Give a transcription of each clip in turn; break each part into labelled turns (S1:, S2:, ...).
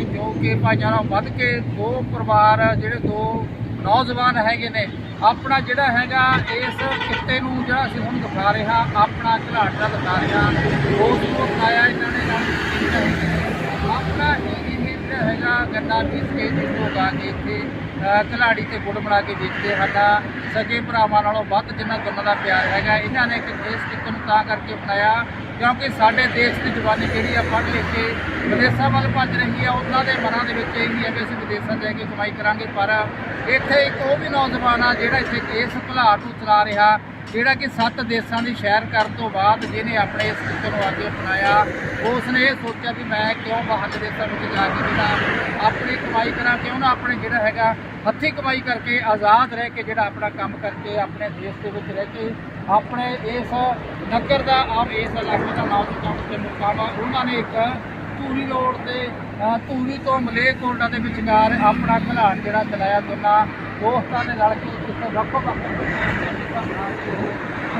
S1: ਦਾ ਜੋ ਕਿ ਭਾਈਆਂ ਵੱਧ ਕੇ ਦੋ ਪਰਿਵਾਰ ਜਿਹੜੇ ਦੋ ਨੌਜਵਾਨ ਹੈਗੇ ਨੇ। ਆਪਣਾ ਜਿਹੜਾ ਹੈਗਾ ਇਸ ਕਿੱਤੇ ਨੂੰ ਜਿਹੜਾ ਅਸੀਂ ਹੁਣ ਦਿਖਾ ਰਹੇ ਹਾਂ, ਆਪਣਾ ਘਲਾਟ ਦਿਖਾ ਰਹੇ ਹਾਂ, ਉਸ ਨੂੰ ਆਇਆ ਇਹਨਾਂ ਨੇ ਨਾਲ ਆਪਣਾ ਹੀ ਜਿਹੜਾ ਹੈਗਾ ਗੰਨਾ ਬੀਜ ਕੇ ਜਿਹਨੂੰ ਉਗਾ ਕੇ ਇੱਥੇ ਅਹ, ਤੇ ਗੁੜ ਬਣਾ ਕੇ ਵੇਚਦੇ ਹਨ। ਸਕੇ ਭਰਾਵਾਂ ਨਾਲੋਂ ਵੱਧ ਜਿੰਨਾ ਗੰਨਾ ਦਾ ਪਿਆਰ ਹੈਗਾ। ਇਹਨਾਂ ਨੇ ਇੱਕ ਇਸ ਕਿੱਤੇ ਨੂੰ ਤਾਂ ਕਰਕੇ ਅਪਣਾਇਆ ਕਿਉਂਕਿ ਸਾਡੇ ਦੇਸ਼ ਦੀ ਜਵਾਨੀ ਜਿਹੜੀ ਆ ਪੜ੍ਹ ਲਿਖ ਕੇ ਵਿਦੇਸ਼ਾਂ ਵੱਲ ਭੱਜ ਰਹੀ ਆ। ਉਹਨਾਂ ਦੇ ਮਨਾਂ ਦੇ ਵਿੱਚ ਇਹੀ ਹੈ ਕਿ ਅਸੀਂ ਵਿਦੇਸ਼ਾਂ ਜਾ ਕੇ ਕਮਾਈ ਕਰਾਂਗੇ। ਪਰ ਇੱਥੇ ਇੱਕ ਉਹ ਵੀ ਨੌਜਵਾਨ ਆ ਜਿਹੜਾ ਇੱਥੇ ਇਸ ਘਲਾਟ ਨੂੰ ਚਲਾ ਰਿਹਾ ਜਿਹੜਾ ਕਿ ਸੱਤ ਦੇਸ਼ਾਂ ਦੀ ਸੈਰ ਕਰਨ ਤੋਂ ਬਾਅਦ ਜਿਹਨੇ ਆਪਣੇ ਇਸ ਕਿੱਤੇ ਨੂੰ ਅੱਗੇ ਅਪਣਾਇਆ। ਉਸ ਨੇ ਇਹ ਸੋਚਿਆ ਵੀ ਮੈਂ ਕਿਉਂ ਬਾਹਰਲੇ ਦੇਸ਼ਾਂ ਵਿੱਚ ਜਾ ਕੇ ਜਿਹੜਾ ਆਪਣੀ ਕਮਾਈ ਕਰਾਂ ਕਿਉਂ ਨਾ ਆਪਣੇ ਜਿਹੜਾ ਹੈਗਾ ਹੱਥੀਂ ਕਮਾਈ ਕਰਕੇ ਆਜ਼ਾਦ ਰਹਿ ਕੇ ਜਿਹੜਾ ਆਪਣਾ ਕੰਮ ਕਰਕੇ ਆਪਣੇ ਦੇਸ਼ ਦੇ ਵਿੱਚ ਰਹਿ ਕੇ ਆਪਣੇ ਇਸ ਨਗਰ ਦਾ ਆਪ ਇਸ ਇਲਾਕੇ ਦਾ ਨਾਮ ਚੁੱਕਣ ਤੇ ਮੁਕਾਮਾ ਉਹਨਾਂ ਨੇ ਇੱਕ ਧੂਰੀ ਰੋਡ ਤੇ ਧੂਰੀ ਤੋਂ ਮਲੇਕੋਟਾ ਦੇ ਵਿਚਕਾਰ ਆਪਣਾ ਖਿਲਾੜ ਜਿਹੜਾ ਚਲਾਇਆ, ਦੋਨਾਂ ਦੋਸਤਾਂ ਨੇ ਰਲ ਕੇ ਕਿਸੇ ਵੱਖੋ ਵੱਖ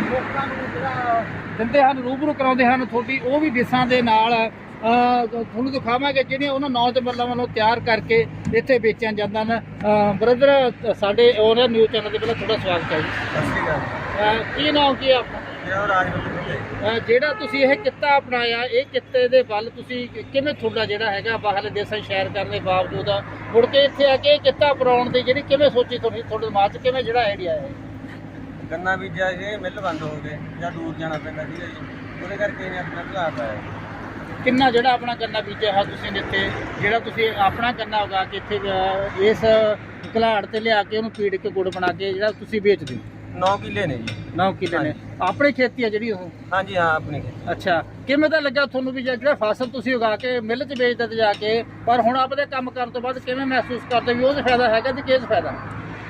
S1: ਲੋਕਾਂ ਨੂੰ ਜਿਹੜਾ ਦਿੰਦੇ ਹਨ, ਰੂਬਰੂ ਕਰਾਉਂਦੇ ਹਨ, ਤੁਹਾਡੀ ਉਹ ਵੀ ਡਿਸ਼ਾਂ ਦੇ ਨਾਲ ਤੁਹਾਨੂੰ ਦਿਖਾਵਾਂਗੇ ਜਿਹੜੀਆਂ ਉਹਨਾਂ ਨੌਜਵਾਨਾਂ ਨੂੰ ਤਿਆਰ ਕਰਕੇ ਇੱਥੇ ਵੇਚੀਆਂ ਜਾਂਦੀਆਂ ਨੇ। ਬ੍ਰਦਰ ਸਾਡੇ ਉਹਨਾਂ ਨਿਊਜ਼ ਚੈਨਲ ਦੇ ਪਹਿਲਾਂ ਤੁਹਾਡਾ ਸਵਾਗਤ ਹੈ ਜੀ। ਕੀ ਨਾਮ ਕੀ ਆਪਣਾ?
S2: ਮੇਰਾ ਰਾਜਵੰਤ
S1: ਜਿਹੜਾ ਤੁਸੀਂ ਇਹ ਕਿੱਤਾ ਅਪਣਾਇਆ ਇਹ ਕਿੱਤੇ ਦੇ ਵੱਲ ਤੁਸੀਂ ਕਿਵੇਂ ਤੁਹਾਡਾ ਜਿਹੜਾ ਹੈਗਾ ਬਾਹਰਲੇ ਦੇਸ਼ਾਂ ਸ਼ੇਅਰ ਕਰਨ ਦੇ ਬਾਵਜੂਦ ਮੁੜ ਕੇ ਇੱਥੇ ਆ ਕੇ ਇਹ ਕਿੱਤਾ ਅਪਣਾਉਣ ਦੀ ਜਿਹੜੀ ਕਿਵੇਂ ਸੋਚੀ ਤੁਹਾਡੀ ਤੁਹਾਡੇ ਦਿਮਾਗ 'ਚ ਕਿਵੇਂ ਜਿਹੜਾ ਆਈਡੀਆ ਹੈ?
S2: ਗੰਨਾ ਬੀਜਿਆ ਸੀ ਮਿੱਲ ਬੰਦ ਹੋ ਗਏ ਜਾਂ ਦੂਰ ਜਾਣਾ ਪੈਂਦਾ ਸੀਗਾ ਜੀ। ਉਹਦੇ ਕਰਕੇ ਇਹਨੇ ਆਪਣਾ ਘਰ ਪਾਇਆ।
S1: ਕਿੰਨਾ ਜਿਹੜਾ ਆਪਣਾ ਗੰਨਾ ਬੀਜਿਆ ਹੈ ਤੁਸੀਂ ਇੱਥੇ ਜਿਹੜਾ ਤੁਸੀਂ ਆਪਣਾ ਗੰਨਾ ਉਗਾ ਕੇ ਇੱਥੇ ਇਸ ਘਲਾੜ ਤੇ ਲਿਆ ਕੇ ਉਹਨੂੰ ਪੀੜ ਕੇ ਗੁੜ ਬਣਾ ਕੇ ਜਿਹੜਾ ਤੁਸੀਂ ਵੇਚਦੇ ਹੋ?
S2: 9 ਕਿੱਲੇ ਨੇ ਜੀ।
S1: 9 ਕਿੱਲੇ ਨੇ। ਆਪਣੀ ਖੇਤੀ ਹੈ ਜਿਹੜੀ ਉਹ?
S2: ਹਾਂਜੀ ਹਾਂ ਆਪਣੀ ਖੇਤੀ।
S1: ਅੱਛਾ ਕਿਵੇਂ ਦਾ ਲੱਗਾ ਤੁਹਾਨੂੰ ਵੀ ਜਿਹੜਾ ਫਸਲ ਤੁਸੀਂ ਉਗਾ ਕੇ ਮਿੱਲ 'ਚ ਵੇਚਦੇ ਤੇ ਜਾ ਕੇ ਪਰ ਹੁਣ ਆਪਦੇ ਕੰਮ ਕਰਨ ਤੋਂ ਬਾਅਦ ਕਿਵੇਂ ਮਹਿਸੂਸ ਕਰਦੇ ਵੀ ਉਹਦਾ ਫਾਇਦਾ ਹੈਗਾ ਤੇ ਕਿਸ ਫਾਇਦਾ?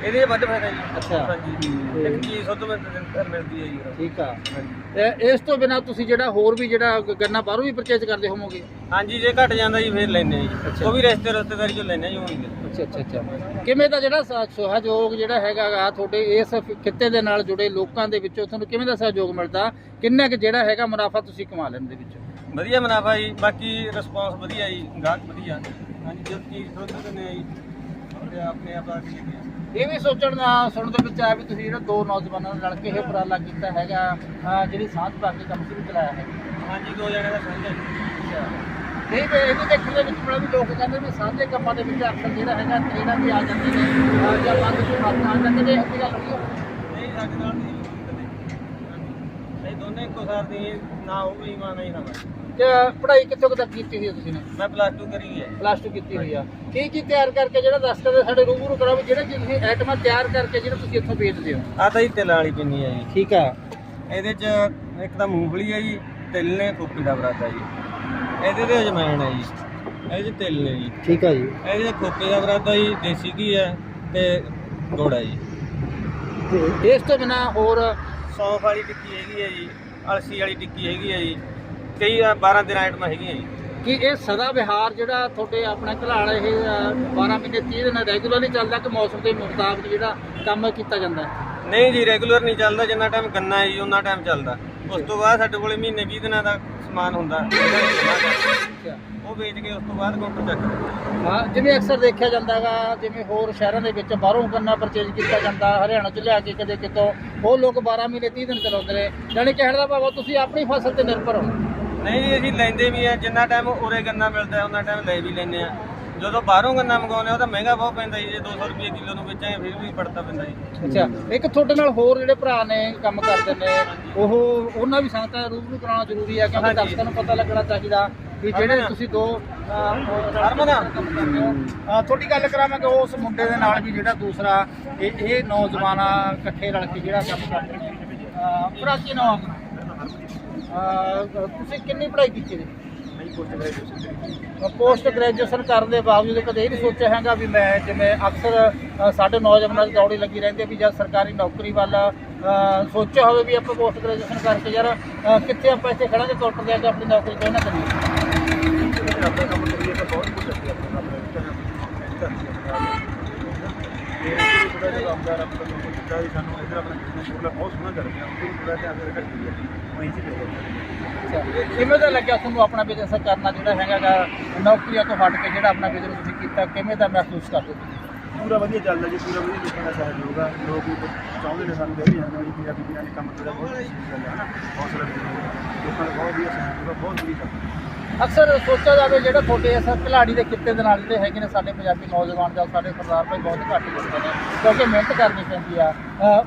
S2: ਇਹਦੇ ਵੱਧ ਫਾਇਦਾ ਜੀ।
S1: ਅੱਛਾ।
S2: ਹਾਂਜੀ। ਇੱਕ ਚੀਜ਼ ਸੁੱਧ ਮਿਲ- ਮਿਲਦੀ ਹੈ ਜੀ।
S1: ਠੀਕ ਆ।
S2: ਹਾਂਜੀ।
S1: ਇਸ ਤੋਂ ਬਿਨਾ ਤੁਸੀਂ ਜਿਹੜਾ ਹੋਰ ਵੀ ਜਿਹੜਾ ਗੰਨਾ ਬਾਹਰੋਂ ਵੀ ਪਰਚੇਜ ਕਰਦੇ ਹੋਵੋਗੇ?
S2: ਹਾਂਜੀ ਜੇ ਘਟ ਜਾਂਦਾ ਜੀ ਫਿਰ ਲੈਨੇ ਜੀ। ਉਹ ਵੀ ਰਿਸ਼ਤੇ ਰਿਸ਼ਤੇਦਾਰੀ ਚੋਂ ਲੈਨੇ ਜੀ ਨਹੀਂ
S1: ਅੱਛਾ ਅੱਛਾ ਅੱਛਾ। ਕਿਵੇਂ ਦਾ ਜਿਹੜਾ ਸਹਿਯੋਗ ਜਿਹੜਾ ਹੈਗਾ ਗਾ ਤੁਹਾਡੇ ਇਸ ਖਿੱਤੇ ਦੇ ਨਾਲ ਜੁੜੇ ਲੋਕਾਂ ਦੇ ਵਿੱਚੋਂ ਤੁਹਾਨੂੰ ਕਿਵੇਂ ਦਾ ਸਹਿਯੋਗ ਮਿਲਦਾ? ਕਿੰਨਾ ਕੁ ਜਿਹੜਾ ਹੈਗਾ ਮੁਨਾਫਾ ਤੁਸੀਂ ਕਮਾ ਲੈਂਦੇ ਵਿੱਚ?
S2: ਵਧੀਆ ਮੁਨਾਫਾ ਜੀ ਬਾਕੀ ਰਿਸਪੌਂਸ ਵਧੀਆ ਜੀ ਗਾਹਕ ਵਧੀਆ। ਹਾਂਜੀ ਜਦ ਚੀਜ਼ ਸੁੱਧ ਦਿੰਦੇ ਆ ਜੀ ਆਪਣੇ ਆਪ ਆ ਕੇ
S1: ਇਹ ਵੀ ਸੋਚਣ ਦਾ ਸੁਣਨ ਦੇ ਵਿੱਚ ਆਇਆ ਵੀ ਤੁਸੀਂ ਜਿਹੜਾ ਦੋ ਨੌਜਵਾਨਾਂ ਨਾਲ ਰਲ ਕੇ ਇਹ ਉਪਰਾਲਾ ਕੀਤਾ ਹੈਗਾ ਅਹ ਜਿਹੜੀ ਸਾਂਝ ਪਾ ਕੇ ਕੰਮ ਸ਼ੁਰੂ ਚਲਾਇਆ ਹੈ
S2: ਹਾਂਜੀ ਦੋ ਜਣੇ ਦਾ ਜੀ
S1: ਨਹੀਂ ਵੀ ਇਹ ਵੀ ਦੇਖਣ ਦੇ ਵਿੱਚ ਬੜਾ ਵੀ ਲੋਕ ਕਹਿੰਦੇ ਵੀ ਸਾਂਝੇ ਕੰਮਾਂ ਦੇ ਵਿੱਚ ਅਕਸਰ ਜਿਹੜਾ ਹੈਗਾ ਤੇਰਾ ਵੀ ਆ ਜਾਂਦੇ ਨੇ ਅਹ ਜਾਂ ਬੰਦ ਤੋਂ ਹੱਥ ਆ ਜਾਂਦੇ ਨੇ ਇਹ ਗੱਲ ਨਹੀਂ ਹੋਈ।
S2: ਨਹੀਂ ਸਾਡੇ ਨਾਲ ਨਹੀਂ ਕਦੇ। ਨਹੀਂ ਦੋਨੇ ਇੱਕੋ ਸਾਰ ਦੀ ਨਾ ਉਹ ਵੀ ਮਾਂ ਨਹੀਂ ਹਮਾਂ
S1: ਤੇ ਪੜ੍ਹਾਈ ਕਿੱਥੋਂ ਕੁ ਤੱਕ ਕੀਤੀ ਹੋਈ ਹੈ ਤੁਸੀਂ ਨੇ?
S2: ਮੈਂ ਪਲੱਸ 2 ਕਰੀ ਹੈ
S1: ਪਲੱਸ 2 ਕੀਤੀ ਹੋਈ ਆ। ਕੀ ਕੀ ਤਿਆਰ ਕਰਕੇ ਜਿਹੜਾ ਦੱਸ ਕਰਦੇ ਸਾਡੇ ਰੂਬਰੂ ਕਰਾਓ ਵੀ ਜਿਹੜੇ ਤੁਸੀਂ ਆਈਟਮਾਂ ਤਿਆਰ ਕਰਕੇ ਜਿਹੜਾ ਤੁਸੀਂ ਇੱਥੋਂ ਵੇਚਦੇ ਹੋ?
S2: ਆ ਤਾਂ ਜੀ ਤਿਲ ਵਾਲੀ ਪਿੰਨੀ ਹੈ ਜੀ।
S1: ਠੀਕ ਆ।
S2: ਇਹਦੇ ਚ ਇੱਕ ਤਾਂ ਮੂੰਗਫਲੀ ਹੈ ਜੀ ਤਿਲ ਨੇ ਖੋਪੀ ਦਾ ਬਰਾਦਾ ਜੀ। ਇਹਦੇ ਤੇ ਅਜਮਾਇਣ ਹੈ ਜੀ। ਇਹਦੇ ਚ ਤਿਲ ਨੇ ਜੀ।
S1: ਠੀਕ ਆ ਜੀ।
S2: ਇਹਦੇ ਚ ਖੋਪੇ ਦਾ ਬਰਾਦਾ ਜੀ ਦੇਸੀ ਘੀ ਹੈ ਤੇ ਗੁੜ ਹੈ ਜੀ।
S1: ਤੇ ਇਸ ਤੋਂ ਬਿਨਾ ਹੋਰ
S2: ਸੌਂਫ ਵਾਲੀ ਟਿੱਕੀ ਹੈਗੀ ਹੈ ਜੀ ਅਲਸੀ ਵਾਲੀ ਟਿੱਕੀ ਹੈਗੀ ਹੈ ਜੀ। ਕਈ 12 13 ਆਈਟਮਾਂ ਹੈਗੀਆਂ ਜੀ।
S1: ਕਿ ਇਹ ਸਦਾ ਵਿਹਾਰ ਜਿਹੜਾ ਤੁਹਾਡੇ ਆਪਣਾ ਘਲਾੜ ਇਹ ਅ, 12 ਮਹੀਨੇ 30 ਦਿਨ ਰੈਗੂਲਰਲੀ ਚੱਲਦਾ ਕਿ ਮੌਸਮ ਦੇ ਮੁਤਾਬਕ ਜਿਹੜਾ ਕੰਮ ਕੀਤਾ ਜਾਂਦਾ? ਹੈ
S2: ਨਹੀਂ ਜੀ ਰੈਗੂਲਰ ਨਹੀਂ ਚੱਲਦਾ ਜਿੰਨਾ ਟਾਈਮ ਗੰਨਾ ਹੈ ਜੀ ਉਹਨਾਂ ਟਾਈਮ ਚੱਲਦਾ। ਉਸ ਤੋਂ ਬਾਅਦ ਸਾਡੇ ਕੋਲੇ ਮਹੀਨੇ 20 ਦਿਨਾਂ ਦਾ ਸਮਾਨ ਹੁੰਦਾ।
S1: ਅੱਛਾ।
S2: ਉਹ ਵੇਚ ਕੇ ਉਸ ਤੋਂ ਬਾਅਦ ਕਾਊਂਟਰ ਚੱਕ
S1: ਹਾਂ ਜਿਵੇਂ ਅਕਸਰ ਦੇਖਿਆ ਜਾਂਦਾ ਹੈਗਾ ਜਿਵੇਂ ਹੋਰ ਸ਼ਹਿਰਾਂ ਦੇ ਵਿੱਚ ਬਾਹਰੋਂ ਗੰਨਾ ਪਰਚੇਜ ਕੀਤਾ ਜਾਂਦਾ ਹਰਿਆਣਾ ਚ ਲਿਆ ਕੇ ਕਦੇ ਕਿਤੋਂ ਉਹ ਲੋਕ 12 ਮਹੀਨੇ 30 ਦਿਨ ਚਲਾਉਂਦੇ ਨੇ। ਯਾਨੀ ਕਹਿਣ ਦਾ ਭਾਵ ਆ ਤੁਸੀਂ ਆਪਣੀ ਫਸਲ ਤੇ ਨਿਰਭਰ ਹੋ।
S2: ਨਹੀਂ ਜੀ ਅਸੀਂ ਲੈਂਦੇ ਵੀ ਆ ਜਿੰਨਾ ਟਾਈਮ ਉਰੇ ਗੰਨਾ ਮਿਲਦਾ ਉਹਨਾਂ ਟਾਈਮ ਲੈ ਵੀ ਲੈਂਦੇ ਆ ਜਦੋਂ ਬਾਹਰੋਂ ਗੰਨਾ ਮੰਗਾਉਂਦੇ ਆ ਉਹ ਤਾਂ ਮਹਿੰਗਾ ਬਹੁਤ ਪੈਂਦਾ ਜੀ ਜੇ 200 ਰੁਪਏ ਕਿਲੋ ਨੂੰ ਵੇਚਾਂਗੇ ਫਿਰ ਵੀ ਪੜਤਾ ਪੈਂਦਾ ਜੀ
S1: ਅੱਛਾ ਇੱਕ ਤੁਹਾਡੇ ਨਾਲ ਹੋਰ ਜਿਹੜੇ ਭਰਾ ਨੇ ਕੰਮ ਕਰਦੇ ਨੇ ਉਹ ਉਹਨਾਂ ਵੀ ਸੰਗਤਾਂ ਰੂਬਰੂ ਕਰਾਉਣਾ ਜ਼ਰੂਰੀ ਹੈ ਕਿਉਂਕਿ। ਦਰਸ਼ਕਾਂ ਨੂੰ ਪਤਾ ਲੱਗਣਾ ਚਾਹੀਦਾ ਵੀ ਜਿਹੜੇ। ਤੁਸੀਂ ਦੋ
S2: ਹਰਮਨ।
S1: ਤੁਹਾਡੀ ਗੱਲ ਕਰਾਂਗੇ ਉਸ ਮੁੰਡੇ ਦੇ ਨਾਲ ਵੀ ਜਿਹੜਾ ਦੂਸਰਾ ਇਹ ਇਹ ਨੌਜਵਾਨ ਇਕੱਠੇ ਰਲ ਕੇ ਜਿਹੜਾ ਕੰਮ ਕਰਦੇ ਨੇ ਭਰਾ ਕੀ ਨਾਮ ਆਪਣਾ ਅਹ, ਤੁਸੀਂ ਕਿੰਨੀ ਪੜ੍ਹਾਈ ਕੀਤੀ ਜੀ ਪੋਸਟ ਗ੍ਰੈਜੂਏਸ਼ਨ ਕਰਨ ਦੇ ਬਾਵਜੂਦ ਕਦੇ ਇਹ ਨਹੀਂ ਸੋਚਿਆ ਹੈਗਾ ਵੀ ਮੈਂ ਜਿਵੇਂ ਅਕਸਰ ਅ, ਸਾਡੇ ਨੌਜਵਾਨਾਂ ਦੀ ਦੌੜੀ ਲੱਗੀ ਰਹਿੰਦੀ ਹੈ ਵੀ ਜਦ ਸਰਕਾਰੀ ਨੌਕਰੀ ਵੱਲ ਅ, ਸੋਚਿਆ ਹੋਵੇ ਵੀ ਆਪਾਂ ਪੋਸਟ ਗ੍ਰੈਜੂਏਸ਼ਨ ਕਰਕੇ ਯਾਰ ਅ, ਕਿੱਥੇ ਆਪਾਂ ਇੱਥੇ ਖੜਾਂਗੇ ਕਾਊਂਟਰ ਦੇ ਅੱਗੇ ਆਪਣੀ ਨੌਕਰੀ ਕਿਉਂ ਨਾ ਕਰੀਏ?
S2: ਜਿੱਦਾਂ ਵੀ ਸਾਨੂੰ ਇਧਰ ਆਪਣਾ ਬਿਜ਼ਨਸ ਪੂਰਾ ਬਹੁਤ ਸੋਹਣਾ ਚੱਲ ਗਿਆ ਉਹ ਥੋੜਾ ਜਿਹਾ ਅੰਦਰ ਘੱਟ ਗਿਆ
S3: ਆਪਾਂ ਇਹ ਚ ਕਰੀਏ
S1: ਅੱਛਾ। ਕਿਵੇਂ ਦਾ ਲੱਗਿਆ ਤੁਹਾਨੂੰ ਆਪਣਾ ਬਿਜ਼ਨਸ ਕਰਨਾ ਜਿਹੜਾ ਹੈਗਾਗਾ ਨੌਕਰੀਆਂ ਤੋਂ ਹਟ ਕੇ ਜਿਹੜਾ ਆਪਣਾ ਬਿਜ਼ਨਸ ਤੁਸੀਂ ਕੀਤਾ ਕਿਵੇਂ ਦਾ ਮਹਿਸੂਸ ਕਰਦੇ ਹੋ?
S3: ਪੂਰਾ ਵਧੀਆ ਚੱਲਦਾ ਜੀ ਪੂਰਾ ਵਧੀਆ ਲੋਕਾਂ ਦਾ ਸਹਿਯੋਗ ਆ। ਲੋਕ ਵੀ ਚਾਹੁੰਦੇ ਨੇ ਸਾਨੂੰ ਕਹੀ ਜਾਂਦੇ ਨੇ ਪੰਜਾਬੀ ਵੀਰਾਂ ਨੇ ਕੰਮ ਕੀਤਾ ਬਹੁਤ ਅੱਛੀ ਗੱਲ ਹੈ ਨਾ ਹੌਸਲਾ ਨੇ ਲੋਕਾਂ ਦਾ ਬਹੁਤ ਵਧੀਆ ਸਹਿਯੋਗ ਆ ਬਹੁਤ ਵਧੀਆ ਚੱਲਦਾ।
S1: ਅਕਸਰ ਸੋਚਿਆ ਜਾਵੇ ਜਿਹੜੇ ਤੁਹਾਡੇ ਇਸ ਖਿਲਾੜੀ ਦੇ ਕਿੱਤੇ ਦੇ ਨਾਲ ਜਿਹੜੇ ਹੈਗੇ ਨੇ ਸਾਡੇ ਪੰਜਾਬੀ ਨੌਜਵਾਨ ਜਾਂ ਸਾਡੇ ਸਰਦਾਰ ਭਾਈ ਬਹੁਤ ਘੱਟ ਹੁੰਦੇ ਨੇ ਕਿਉਂਕਿ ਮਿਹਨਤ ਕਰਨੀ ਪੈਂਦੀ ਆ।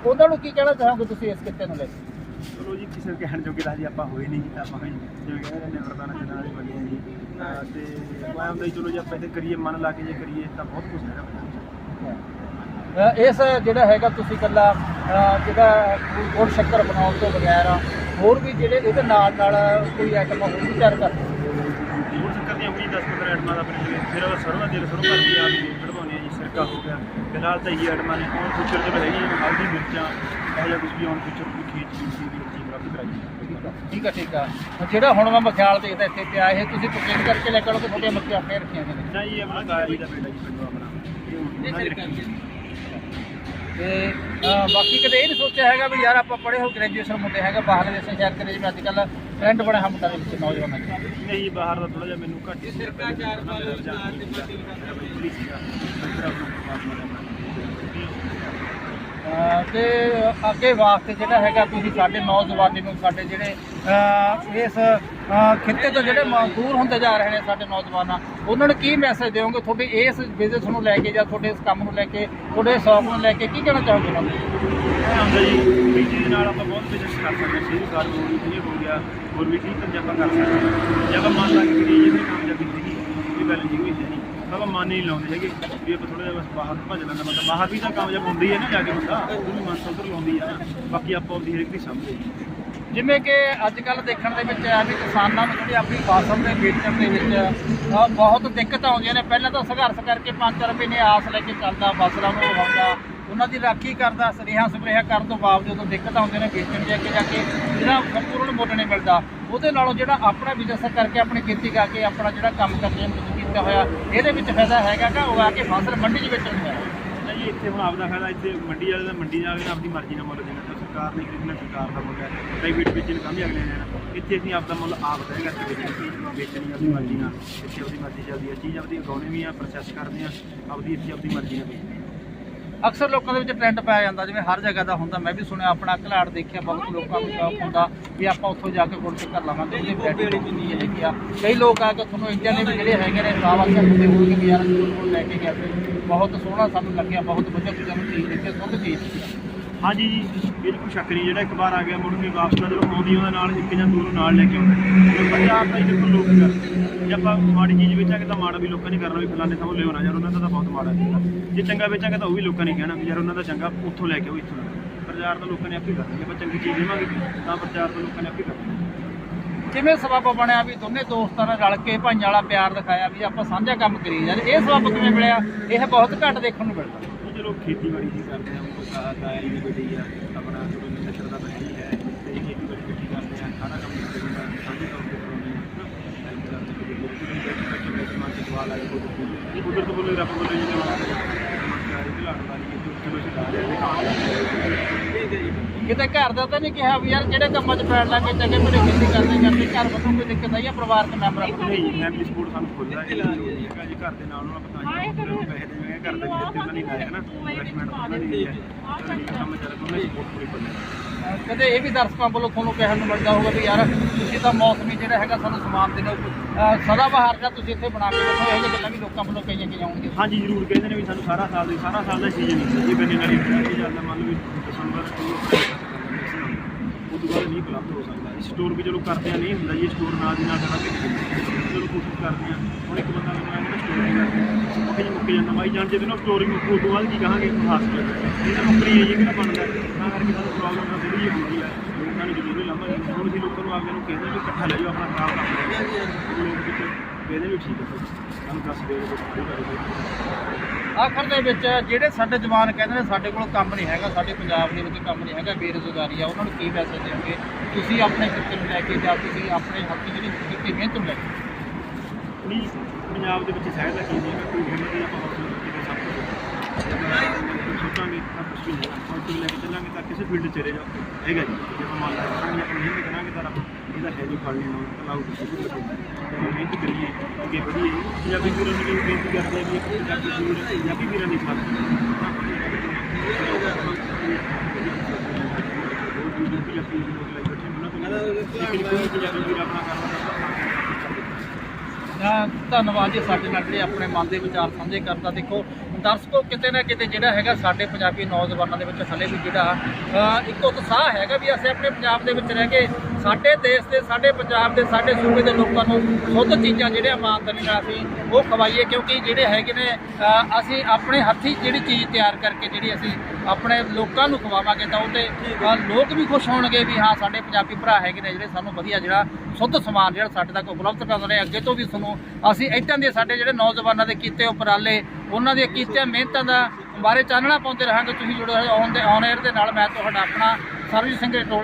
S1: ਉਹਨਾਂ ਨੂੰ ਕੀ ਕਹਿਣਾ ਚਾਹੋਗੇ ਤੁਸੀਂ ਇਸ ਕਿੱਤੇ ਨੂੰ ਲੈ ਕੇ?
S3: ਚਲੋ ਜੀ ਕਿਸੇ ਕਹਿਣ ਜੋਗੇ ਤਾਂ ਜੀ ਆਪਾਂ ਹੋਏ ਨਹੀਂ ਆਪਾਂ ਵੀ ਜਿਵੇਂ ਕਹਿੰਦੇ ਨੇ ਨਾਲ ਜਨਾਂ ਬਣੇ ਆ ਜੀ। ਤੇ ਮੈਂ ਹੁੰਦਾ ਜੀ ਚਲੋ ਜੇ ਆਪਾਂ ਇਹਦੇ ਕਰੀਏ ਮਨ ਲਾ ਕੇ ਜੇ ਕਰੀਏ ਤਾਂ ਬਹੁਤ ਕੁਝ ਹੈਗਾ
S1: ਇਸ ਜਿਹੜਾ ਹੈਗਾ ਤੁਸੀਂ ਇਕੱਲਾ ਅ, ਜਿਹੜਾ ਗੁੜ ਸ਼ੱਕਰ ਬਣਾਉਣ ਤੋਂ ਬਗੈਰ ਹੋਰ ਵੀ ਜਿਹੜੇ ਇਹਦੇ ਨਾਲ ਨਾਲ ਕੋਈ ਆਈਟਮ ਹੋਰ ਵੀ ਤਿਆਰ ਕਰਦੇ ਹੋ?
S3: ਹੋਰ ਚੱਕਰ ਦੀਆਂ ਹੋਈ 10 15 ਆਈਟਮਾਂ ਦਾ ਆਪਣੇ ਕੋਲ ਫਿਰ ਸਰੋਂ ਦਾ ਤੇਲ ਸਰੋਂ ਕਰਕੇ ਆਪ ਹੀ ਕਢਵਾਉਂਦੇ ਆ ਜੀ ਸਿਰਕਾ ਹੋ ਗਿਆ। ਫਿਲਹਾਲ ਤਾਂ ਇਹੀ ਆਈਟਮਾਂ ਨੇ। ਹੋਰ ਫਿਊਚਰ ਚ ਹੈਗੀ ਹਲਦੀ ਮਿਰਚਾਂ ਇਹੋ ਜਿਹਾ ਕੁਝ ਵੀ ਆਉਣ ਫਿਊਚਰ ਕੋਈ ਖੇਤ ਦੀ ਸੀ ਵੀ ਚੀਜ਼ ਪ੍ਰਾਪਤ ਕਰਾਈ
S1: ਠੀਕ ਆ ਠੀਕ ਆ ਜਿਹੜਾ ਹੁਣ ਮੈਂ ਮਖਿਆਲ ਦੇਖਦਾ ਇੱਥੇ ਪਿਆ ਇਹ ਤੁਸੀਂ ਪਕੇਟ ਕਰਕੇ ਲੈ ਕੇ ਆਓ ਕਿ ਤੁਹਾਡੀਆਂ ਮੱਖੀਆਂ ਆਪਣੇ ਰੱਖੀਆਂ ਨੇ?
S3: ਨਾ ਜੀ ਆਪਣਾ ਜੀ ਦਾ ਬੇਟਾ ਜੀ ਪਿੰਡੋਂ ਆਪਣਾ। ਇਹ ਉਹਨਾਂ ਰੱਖੀ।
S1: ਤੇ ਬਾਕੀ ਕਦੇ ਇਹ ਨਹੀਂ ਸੋਚਿਆ ਹੈਗਾ ਵੀ ਯਾਰ ਆਪਾਂ ਪੜ੍ਹੇ ਹੋ ਗ੍ਰੈਜੂਏਸ਼ਨ ਮੁੰਡੇ ਹੈਗਾ ਬਾਹਰਲੇ ਦੇਸ਼ਾਂ ਸ਼ਹਿਰ ਕਰੇ ਜਿਵੇਂ ਅੱਜ ਕੱਲ੍ਹ ਟ੍ਰੈਂਡ ਬਣਿਆ ਹੈ ਮੁੰਡਾ ਦੇ ਵਿੱਚ ਨੌਜਵਾਨਾਂ ਦਾ
S3: ਨਹੀਂ ਬਾਹਰ ਦਾ ਥੋੜਾ ਜਿਹਾ ਮੈਨੂੰ ਘੱਟ ਸਿਰਕਾ ਚਾਰ ਪਾਲ ਚਾਰ ਤੇ ਬਾਕੀ
S1: ਤੇ ਅੱਗੇ ਵਾਸਤੇ ਜਿਹੜਾ ਹੈਗਾ ਤੁਸੀਂ ਸਾਡੇ ਨੌਜਵਾਨੀ ਨੂੰ, ਸਾਡੇ ਜਿਹੜੇ ਇਸ ਖਿੱਤੇ ਤੋਂ ਜਿਹੜੇ ਮਜ਼ਦੂਰ ਹੁੰਦੇ ਜਾ ਰਹੇ ਨੇ ਸਾਡੇ ਨੌਜਵਾਨਾਂ, ਉਹਨਾਂ ਨੂੰ ਕੀ ਮੈਸੇਜ ਦਿਓਗੇ? ਤੁਹਾਡੇ ਇਸ ਬਿਜ਼ਨਸ ਨੂੰ ਲੈ ਕੇ ਜਾਂ ਤੁਹਾਡੇ ਇਸ ਕੰਮ ਨੂੰ ਲੈ ਕੇ, ਤੁਹਾਡੇ ਸ਼ੌਕ ਨੂੰ ਲੈ ਕੇ ਕੀ ਕਹਿਣਾ ਚਾਹੋਗੇ ਉਹਨਾਂ ਨੂੰ?
S3: ਜੀ, ਵੀ ਨਾਲ ਆਪਾਂ ਬਹੁਤ ਬਿਜ਼ਨਸ ਕਰ ਸਕਦੇ ਹਾਂ ਸ਼ੇਅਰ ਕਾਰ ਹੋ ਗਈ ਹੋ ਗਿਆ, ਹੋਰ ਵੀ ਕਈ ਕੰਮ ਕਰ ਸਕਦੇ ਹਾਂ। ਜੇ ਆਪਾਂ ਮੰਨ ਲਾ ਕੇ ਕਰੀਏ ਜਿਵੇਂ ਕਾਮਯਾਬੀ ਸੀਗੀ ਇਹ ਗੱਲ ਜੀ ਹੋਈ ਨਹੀਂ ਆਪਾਂ ਮੰਨ ਨਹੀਂ ਲਾਉਂਦੇ ਹੈਗੇ। ਵੀ ਆਪਾਂ ਥੋੜਾ ਜਿਹਾ ਬਸ ਬਾਹਰ ਭੱਜ ਲੈਂਦਾ ਬੰਦਾ ਬਾਹਰ ਵੀ ਤਾਂ ਕਾਮਯਾਬ ਹੁੰਦੀ ਹੈ ਨਾ ਜਾ ਕੇ ਬੰਦਾ ਉਹ ਮਨ ਤੋਂ ਲਾਉਂਦੀ ਆ। ਬਾਕੀ ਆਪਾਂ ਆਪਦੀ ਹਰੇਕ ਦੀ ਸਮਝਦੇ
S1: ਜਿਵੇਂ ਕਿ ਅੱਜ ਕੱਲ ਦੇਖਣ ਦੇ ਵਿੱਚ ਆ ਵੀ ਕਿਸਾਨਾਂ ਨੂੰ ਜਿਹੜੀ ਆਪਣੀ ਫਸਲ ਦੇ ਵੇਚਣ ਦੇ ਵਿੱਚ ਬਹੁਤ ਦਿੱਕਤਾਂ ਆਉਂਦੀਆਂ ਨੇ। ਪਹਿਲਾਂ ਤਾਂ ਸੰਘਰਸ਼ ਕਰਕੇ 5 ਰੁਪਏ ਨੇ ਆਸ ਲੈ ਕੇ ਚੱਲਦਾ, ਫਸਲਾਂ ਨੂੰ ਉਗਾਉਂਦਾ। ਉਹਨਾਂ ਦੀ ਰਾਖੀ ਕਰਦਾ ਸਰੇਹਾਂ ਸਪਰੇਹਾਂ ਕਰਨ ਤੋਂ ਬਾਵਜੂਦ ਦਿੱਕਤ ਆਉਂਦੀਆਂ ਨੇ ਵੇਚਣ ਦੇ ਅੱਗੇ ਜਾ ਕੇ ਜਿਹੜਾ ਸੰਪੂਰਨ ਮੁੱਲ ਨਹੀਂ ਮਿਲਦਾ। ਉਹਦੇ ਨਾਲੋਂ ਜਿਹੜਾ ਆਪਣਾ ਬਿਜ਼ਨਸ ਕਰਕੇ ਆਪਣੀ ਖੇਤੀ ਕਰਕੇ ਆਪਣਾ ਜਿਹੜਾ ਕੰਮ ਕਰਦੇ ਨੇ ਕੀਤਾ ਹੋਇਆ। ਇਹਦੇ ਵਿੱਚ ਫਾਇਦਾ ਹੈਗਾ ਕਿ ਉਗਾ ਕੇ ਫਸਲ ਮੰਡੀ 'ਚ ਵੇਚਣ ਦਾ
S3: ਨਾ ਜੀ, ਇੱਥੇ ਹੁਣ ਆਪਦਾ ਫਾਇਦਾ, ਇੱਥੇ ਮੰਡੀ ਵਾਲੇ ਦਾ ਮੰਡੀ ਜਾ ਕੇ ਆਪਦੀ ਮਰਜ਼ੀ ਨਾਲ ਮੁੱਲ ਦੇਣਾ। ਤੇ ਸਰਕਾਰ ਨੇ ਕਿਹਨਾਂ ਸਰਕਾਰ ਦਾ ਮੁੱਲ ਹੈ। ਪ੍ਰਾਈਵੇਟ ਵਿੱਚ ਕੰਮ ਹੀ ਅਗਲੇ ਨੇ ਇੱਥੇ ਅਸੀਂ ਆਪਦਾ ਮੁੱਲ ਆਪ ਤੈਅ ਕਰਕੇ ਵੇਚਣੀ। ਵੇਚਣੀ ਆਪਦੀ ਮਰਜ਼ੀ ਨਾਲ। ਇੱਥੇ ਆਪਦੀ ਮਰਜ਼ੀ ਚੱਲਦੀ ਹੈ। ਚੀਜ਼ ਆਪਦੀ ਉਗਾਉਣੀ ਵੀ ਆ ਪ੍ਰੋਸੈਸ ਕਰਦੇ ਆ। ਆਪਦੀ ਇੱਥੇ ਆਪਣੀ ਮਰਜ਼ੀ ਨਾਲ ਵੇਚਣੀ।
S1: ਅਕਸਰ ਲੋਕਾਂ ਦੇ ਵਿੱਚ ਟ੍ਰੈਂਡ ਪਾਇਆ ਜਾਂਦਾ ਜਿਵੇਂ ਹਰ ਜਗ੍ਹਾ ਦਾ ਹੁੰਦਾ। ਮੈਂ ਵੀ ਸੁਣਿਆ ਆਪਣਾ ਘਲਾੜ ਦੇਖਿਆ ਬਹੁਤ ਲੋਕਾਂ ਨੂੰ ਸ਼ੌਕ ਹੁੰਦਾ ਵੀ ਆਪਾਂ ਉੱਥੋਂ ਜਾ ਕੇ ਗੁੜ ਚੱਕਰ ਲਾਵਾਂਗੇ ਉਹਦੀ ਵੈਰਾਈਟੀ ਕਿੰਨੀ ਹੈਗੀ ਆ। ਕਈ ਲੋਕ ਆ ਕੇ ਤੁਹਾਨੂੰ ਇੰਡੀਆ ਦੇ ਵੀ ਜਿਹੜੇ ਹੈਗੇ ਨੇ ਸਾਵਾ ਕੇ ਹੁੰਦੇ ਹੋਣਗੇ ਵੀ ਯਾਰ ਗੁੜ ਲੈ ਕੇ ਗਿਆ ਤੇ ਬਹੁਤ ਸੋਹਣਾ ਸਾਨੂੰ ਲੱਗਿਆ ਬਹੁਤ ਵਧੀਆ ਚੀਜ਼ਾਂ ਨੂੰ ਚੀਜ਼ ਦੇਖੀ ਸੁੱਧ ਚੀਜ਼।
S3: ਹਾਂਜੀ ਜੀ ਬਿਲਕੁਲ ਸ਼ੱਕ ਨਹੀਂ, ਜਿਹੜਾ ਇੱਕ ਵਾਰ ਆ ਗਿਆ ਮੁੜ ਕੇ ਵਾਪਸ ਦਾ ਜਦੋਂ ਆਉਂਦੀ ਉਹਦੇ ਨਾਲ, ਇੱਕ ਜਾਂ ਦੋ ਨੂੰ ਨਾਲ ਲੈ ਕੇ ਆਉਂਦਾ। ਤੇ ਪੰਜਾਬ ਦਾ ਹੀ ਦੇਖੋ ਲੋਕ ਕਰਦੇ ਜੇ ਆਪਾਂ ਮਾੜੀ ਚੀਜ਼ ਵੇਚਾਂਗੇ ਤਾਂ ਮਾੜਾ ਵੀ ਲੋਕਾਂ ਨੇ ਕਰਨਾ ਵੀ, ਫਲਾਣੇ ਥਾਂ ਲਿਆਉਣਾ, ਯਾਰ ਉਹਨਾਂ ਦਾ ਤਾਂ ਬਹੁਤ ਮਾੜਾ ਸੀਗਾ। ਜੇ ਚੰਗਾ ਵੇਚਾਂਗੇ ਤਾਂ ਉਹ ਵੀ ਲੋਕਾਂ ਨੇ ਕਹਿਣਾ ਵੀ ਯਾਰ ਉਹਨਾਂ ਦਾ ਚੰਗਾ, ਉੱਥੋਂ ਲੈ ਕੇ ਆਓ, ਇੱਥੋਂ ਨਾ ਪ੍ਰਚਾਰ ਤਾਂ ਲੋਕਾਂ ਨੇ ਆਪੇ ਕਰਨਾ, ਜੇ ਆਪਾਂ ਚੰਗੀ ਚੀਜ਼ ਦੇਵਾਂਗੇ ਤਾਂ ਪ੍ਰਚਾਰ ਤਾਂ ਲੋਕਾਂ ਨੇ ਆਪੇ ਕਰਨਾ।
S1: ਜਿਵੇਂ ਸਬਬ ਬਣਿਆ ਵੀ ਦੋਨੇ ਦੋਸਤਾਂ ਨੇ ਰਲ ਕੇ ਭਾਈਆਂ ਵਾਲਾ ਪਿਆਰ ਦਿਖਾਇਆ ਵੀ ਆਪਾਂ ਸਾਂਝਾ ਕੰਮ ਕਰੀਏ? ਯਾਰ, ਇਹ ਸਬਬ ਕਿਵੇਂ ਮਿਲਿਆ? ਇਹ ਬਹੁਤ ਘੱਟ ਦੇਖਣ ਨੂੰ ਮਿਲਦਾ।
S3: ਚਲੋ ਖੇਤੀਬਾੜੀ ਹੀ ਕਰਦੇ ਆ ਉਹ ਕਾ ਤਾਇਆ ਜੀ ਆ ਆਪਣਾ ਚਲੋ ਨਸ਼ਰ ਦਾ ਬੇਟੀ ਹੈ ਤੇ ਇਹ ਖੇਤੀਬਾੜੀ ਇਕੱਠੀ ਕਰਦੇ ਆ ਸਾਰਾ ਕੰਮ ਕਰਦੇ ਆ ਸਾਂਝੇ ਤੌਰ ਤੇ ਕਰਾਉਂਦੇ ਆ ਹੈਲਪ ਕਰਦੇ ਆ ਕਿਉਂਕਿ ਗੁਰੂ ਜੀ ਬੈਠ ਕੇ ਮੇਰੇ ਸਮਾਜ ਚ ਦਵਾ ਲਾਈ ਕੋਈ ਉਧਰ ਤੋਂ ਬੋਲੇ ਰੱਬ ਬੋਲੇ ਜੀ ਨਮਸਕਾਰ ਜੀ ਲਾਣ ਵਾਲੀ ਇਹ ਚਲੋ ਅਸੀਂ ਲਾ ਰਹੇ ਹਾਂ
S1: ਕਿਤੇ ਘਰ ਦਾ ਤਾਂ ਨਹੀਂ ਕਿਹਾ ਵੀ ਯਾਰ ਜਿਹੜੇ ਕੰਮਾਂ 'ਚ ਪੈਣ ਲੱਗੇ ਚੰਗੇ ਮੇਰੇ ਖੇਤੀ ਕਰਦੇ ਕਰਦੇ ਘਰ ਵੱਲੋਂ ਕੋਈ ਦਿੱਕਤ ਆਈ ਆ ਪਰਿਵਾਰਕ ਮੈਂਬਰਾਂ ਨੂੰ
S3: ਨਹੀਂ ਮੈਂ ਵੀ ਸਪੋਰਟ ਸਾਨੂੰ ਖੁੱਲਦਾ ਨਹੀਂ ਹੈਗਾ ਜੀ ਘਰ ਦੇ ਨਾਲ ਉਹਨਾਂ ਪਤਾ ਨਹੀਂ ਪੈਸੇ ਦੇਵਾਂਗੇ ਘਰ ਦੇ ਦਿੱਤੇ ਉਹਨਾਂ ਨੇ ਲਾਇਆ ਨਾ? ਇਨਵੈਸਟਮੈਂਟ ਉਹਨਾਂ ਨੇ ਲਈ ਹੈ ਕੰਮ ਚੱਲ ਰਿਹਾ ਉਹਨਾਂ ਦੀ ਸਪੋਰਟ ਪੂਰੀ ਕਰਨੀ
S1: ਕਦੇ ਇਹ ਵੀ ਦਰਸ਼ਕਾਂ ਵੱਲੋਂ ਤੁਹਾਨੂੰ ਕਹਿਣ ਨੂੰ ਮਿਲਦਾ ਹੋਊਗਾ ਵੀ ਯਾਰ ਤੁਸੀਂ ਤਾਂ ਮੌਸਮੀ ਜਿਹੜਾ ਹੈਗਾ ਸਾਨੂੰ ਸਮਾਨ ਦੇਣਾ ਸਦਾ ਬਹਾਰ ਦਾ ਤੁਸੀਂ ਇੱਥੇ ਬਣਾ ਕੇ ਰੱਖੋ ਇਹੋ ਜਿਹੀਆਂ ਗੱਲਾਂ ਵੀ ਲੋਕਾਂ ਵੱਲੋਂ ਕਹੀਆਂ ਕਿ ਜਾਣਗੇ
S3: ਹਾਂਜੀ ਜ਼ਰੂਰ ਕਹਿੰਦੇ ਨੇ ਵੀ ਸਾਨੂੰ ਸਾਰਾ ਸਾਲ ਦੀ ਸਾਰਾ ਸਾਲ ਦਾ ਸੀਜ਼ਨ ਨਹੀਂ ਜੀ ਬੰਨੇ ਨਾਲ ਹੀ ਹੁੰਦਾ ਇਹ ਜਾਂਦਾ ਮੰਨ ਲਓ ਵੀ ਦਸੰਬਰ ਤੋਂ ਉਹ ਨਹੀਂ ਉਪਲਬਧ ਹੋ ਸਕਦਾ। ਸਟੋਰ ਵੀ ਚਲੋ ਕਰਦੇ ਆ, ਨਹੀਂ ਹੁੰਦਾ ਜੀ ਸਟੋਰ ਨਾਲ ਦੀ ਨਾਲ ਸਾਡਾ ਭੇਜ ਚਲੋ ਕੋਸ਼ਿਸ਼ ਕਰਦੇ ਆ। ਹੁਣ ਇੱਕ ਬੰਦਾ ਮੈਨੂੰ ਆਇਆ ਸਟੋਰ ਨਹੀਂ ਕਰਦੇ। ਉਹ ਕਹਿੰਦੇ ਮੁੱਕ ਜਾਂਦਾ। ਬਾਈ ਜਾਣ ਜੇ ਨਾ ਸਟੋਰੀ ਮੁੱਕ ਉਸ ਤੋਂ ਬਾਅਦ ਕੀ ਕਹਾਂਗੇ? ਹਾਸਪਿਟਲ ਇਹ ਤਾਂ ਮੁੱਕਰੀ ਹੈ ਜੀ ਕਿਹੜਾ ਬਣਦਾ। ਤਾਂ ਕਰਕੇ ਸਾਨੂੰ ਪ੍ਰੋਬਲਮ ਤਾਂ ਥੋੜੀ ਜਿਹੀ ਹੁੰਦੀ ਹੈ ਲੋਕਾਂ ਨੂੰ ਜ਼ਰੂਰੀ ਲੱਭਾ ਹੁਣ ਅਸੀਂ ਲੋਕਾਂ ਨੂੰ ਆਪਦੇ ਨੂੰ ਕਹਿੰਦੇ ਵੀ ਇਕੱਠਾ ਲੈ ਜਾਓ, ਆਪਣਾ ਖਰਾਬ ਕੰਮ ਕਰੋ। ਕਹਿੰਦੇ ਵੀ ਠੀਕ ਹੈ ਸਾਨੂੰ ਦੱਸ ਦਿਓ ਜੇ ਕੋਈ ਕਰੇ
S1: ਆਖਰ ਦੇ ਵਿੱਚ ਜਿਹੜੇ ਸਾਡੇ ਜਵਾਨ ਕਹਿੰਦੇ ਨੇ ਸਾਡੇ ਕੋਲ ਕੰਮ ਨਹੀਂ ਹੈਗਾ ਸਾਡੇ ਪੰਜਾਬ ਦੇ ਵਿੱਚ ਕੰਮ ਨਹੀਂ ਹੈਗਾ ਬੇਰੁਜ਼ਗਾਰੀ ਆ ਉਹਨਾਂ ਨੂੰ ਕੀ ਮੈਸੇਜ ਦੇਵੋਗੇ ਤੁਸੀਂ ਆਪਣੇ ਕਿੱਤੇ ਨੂੰ ਲੈ ਕੇ ਜਾਂ ਤੁਸੀਂ ਆਪਣੇ ਹੱਥੀ ਜਿਹੜੀ ਕੀਤੀ ਮਿਹਨਤ ਨੂੰ ਲੈ ਕੇ
S3: ਨਹੀਂ ਪੰਜਾਬ ਦੇ ਵਿੱਚ ਕੀ ਨਹੀਂ ਹੈ? ਕੋਈ ਹਿੰਮਤ ਨਹੀਂ ਆਪਾਂ ਹੌਸਲੇ ਕਰਕੇ ਸਭ ਕੁਝ ਸੋਚਾਂਗੇ ਤਾਂ ਵੀ ਨਹੀਂ ਹੈਗਾ ਪੋਜ਼ਿਟਿਵ ਲੈ ਕੇ ਚੱਲਾਂਗੇ ਤਾਂ ਕਿਸੇ ਫੀਲਡ 'ਚ ਚਲੇ ਜਾ ਹੈਗਾ ਜੀ। ਜੇ ਆਪਾਂ ਮੰਨ ਕਰਾਂਗੇ ਤਾਂ ਆਪਾਂ ਇਹਦਾ ਹੈ ਨਹੀਂ ਫਲ ਨਹੀਂ ਆਉਣਾ ਤਾਂ ਲਾਉ ਕਿਸੇ ਵੀ ਲੱਗੇਗਾ ਤੇ ਮਿਹਨਤ ਕਰੀਏ ਅੱਗੇ ਵਧੀਏ। ਪੰਜਾਬੀ ਵੀਰਾਂ ਨੂੰ ਵੀ ਬੇਨਤੀ ਕਰਦੇ ਆ ਵੀ ਇੱਕ ਪੰਜਾਬੀ ਵੀਰ ਪੰਜਾਬੀ ਵੀਰਾਂ ਦੀ ਸਾਥ
S1: ਧੰਨਵਾਦ ਜੀ ਸਾਡੇ ਨਾਲ ਜਿਹੜੇ ਆਪਣੇ ਮਨ ਦੇ ਵਿਚਾਰ ਸਾਂਝੇ ਕਰਦਾ ਦੇਖੋ ਦਰਸ਼ਕੋ ਕਿਤੇ ਨਾ ਕਿਤੇ ਜਿਹੜਾ ਹੈਗਾ ਸਾਡੇ ਪੰਜਾਬੀ ਨੌਜਵਾਨਾਂ ਦੇ ਵਿੱਚ ਹਲੇ ਵੀ ਜਿਹੜਾ ਇੱਕ ਉਤਸ਼ਾਹ ਹੈਗਾ ਵੀ ਅਸੀਂ ਆਪਣੇ ਪੰਜਾਬ ਦੇ ਵਿੱਚ ਰਹਿ ਕੇ ਸਾਡੇ ਦੇਸ਼ ਦੇ, ਸਾਡੇ ਪੰਜਾਬ ਦੇ, ਸਾਡੇ ਸੂਬੇ ਦੇ ਲੋਕਾਂ ਨੂੰ ਸ਼ੁੱਧ ਚੀਜ਼ਾਂ ਜਿਹੜੀਆਂ ਇਮਾਨਦਾਰੀ ਨਾਲ ਅਸੀਂ, ਉਹ ਖਵਾਈਏ ਕਿਉਂਕਿ ਜਿਹੜੇ ਹੈਗੇ ਨੇ ਅਸੀਂ ਆਪਣੇ ਹੱਥੀਂ ਜਿਹੜੀ ਚੀਜ਼ ਤਿਆਰ ਕਰਕੇ ਜਿਹੜੀ ਅਸੀਂ ਆਪਣੇ ਲੋਕਾਂ ਨੂੰ ਖਵਾਵਾਂਗੇ ਤਾਂ ਉਹਦੇ ਲੋਕ ਵੀ ਖੁਸ਼ ਹੋਣਗੇ ਵੀ ਹਾਂ, ਸਾਡੇ ਪੰਜਾਬੀ ਭਰਾ ਹੈਗੇ ਨੇ ਜਿਹੜੇ ਸਾਨੂੰ ਵਧੀਆ ਜਿਹੜਾ ਸ਼ੁੱਧ ਸਮਾਨ ਜਿਹੜਾ ਸਾਡੇ ਤੱਕ ਉਪਲਬਧ ਕਰਾਉਂਦੇ ਨੇ। ਅੱਗੇ ਤੋਂ ਵੀ ਤੁਹਾਨੂੰ ਅਸੀਂ ਇੱਦਾਂ ਦੇ ਸਾਡੇ ਜਿਹੜੇ ਨੌਜਵਾਨਾਂ ਦੇ ਕੀਤੇ ਉਪਰਾਲੇ, ਉਹਨਾਂ ਦੀਆਂ ਕੀਤੀਆਂ ਮਿਹਨਤਾਂ ਦਾ ਬਾਰੇ ਚਾਨਣਾ ਪਾਉਂਦੇ ਰਹਾਂਗੇ। ਤੁਸੀਂ ਜੁੜੇ ਹੋਏ ਔਨ ਦੇ ਔਨ 에ਅਰ ਦੇ ਨਾਲ, ਮੈਂ ਤੁਹਾਡਾ ਆਪਣਾ ਸਰਬਜੀਤ ਸਿੰਘ ਰਟੋਲਾ